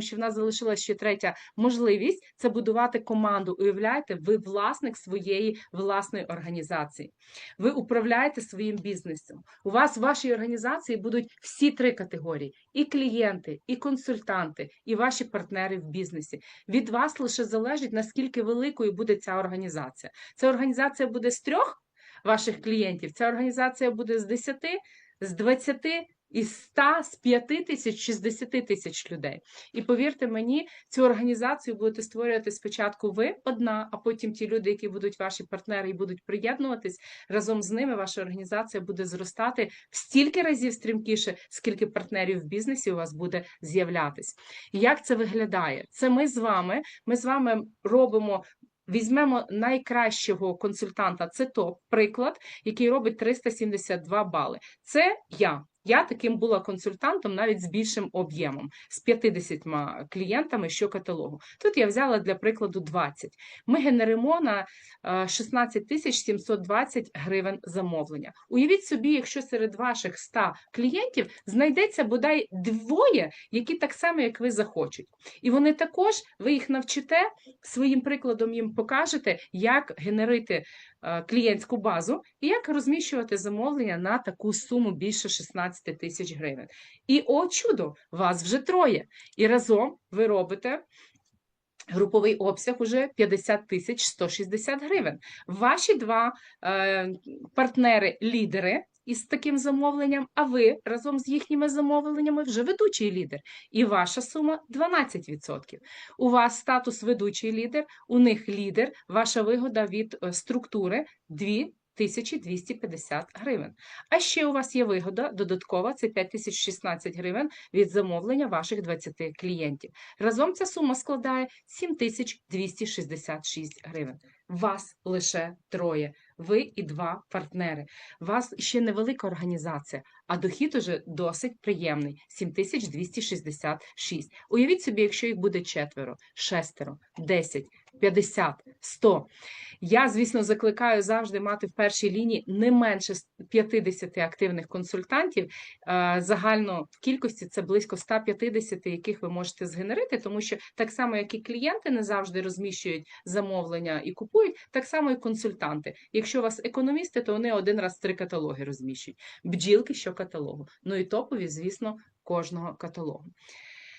що в нас залишилася ще третя можливість це будувати команду. Уявляєте, ви власник своєї власної організації. Ви управляєте своїм бізнесом. У вас в вашій організації будуть всі три категорії: і клієнти, і консультанти, і ваші партнери в бізнесі. Від вас лише залежить, наскільки великою буде ця організація. Ця організація буде з трьох ваших клієнтів, ця організація буде з 10, з 20, із 100, з 5 тисяч чи з 10 тисяч людей. І повірте мені, цю організацію будете створювати спочатку ви одна, а потім ті люди, які будуть ваші партнери і будуть приєднуватись, разом з ними ваша організація буде зростати в стільки разів стрімкіше, скільки партнерів в бізнесі у вас буде з'являтись. Як це виглядає? Це ми з вами. Ми з вами робимо. Візьмемо найкращого консультанта, це топ приклад, який робить 372 бали. Це я. Я таким була консультантом навіть з більшим об'ємом, з 50 клієнтами щокаталогу. Тут я взяла для прикладу 20. Ми генеримо на е, 16 тисяч 720 гривень замовлення. Уявіть собі, якщо серед ваших 100 клієнтів знайдеться бодай двоє, які так само, як ви захочуть. І вони також, ви їх навчите, своїм прикладом їм покажете, як генерити е, клієнтську базу і як розміщувати замовлення на таку суму більше 16 тисяч гривень. І о чудо, вас вже троє. І разом ви робите. Груповий обсяг уже 50 тисяч 160 гривень. Ваші два е, партнери-лідери із таким замовленням, а ви разом з їхніми замовленнями вже ведучий лідер. І ваша сума 12%. У вас статус ведучий лідер, у них лідер, ваша вигода від е, структури 2 1250 гривень. А ще у вас є вигода додаткова, це 5016 гривень від замовлення ваших 20 клієнтів. Разом ця сума складає 7266 гривень. Вас лише троє. Ви і два партнери. Вас ще невелика організація, а дохід уже досить приємний 7266. Уявіть собі, якщо їх буде четверо, шестеро, 10, 50, 100. Я, звісно, закликаю завжди мати в першій лінії не менше 50 активних консультантів. Е, Загально в кількості це близько 150, яких ви можете згенерити, тому що так само, як і клієнти не завжди розміщують замовлення і купують, так само і консультанти. Якщо у вас економісти, то вони один раз три каталоги розміщують. Бджілки що каталогу. Ну і топові, звісно, кожного каталогу.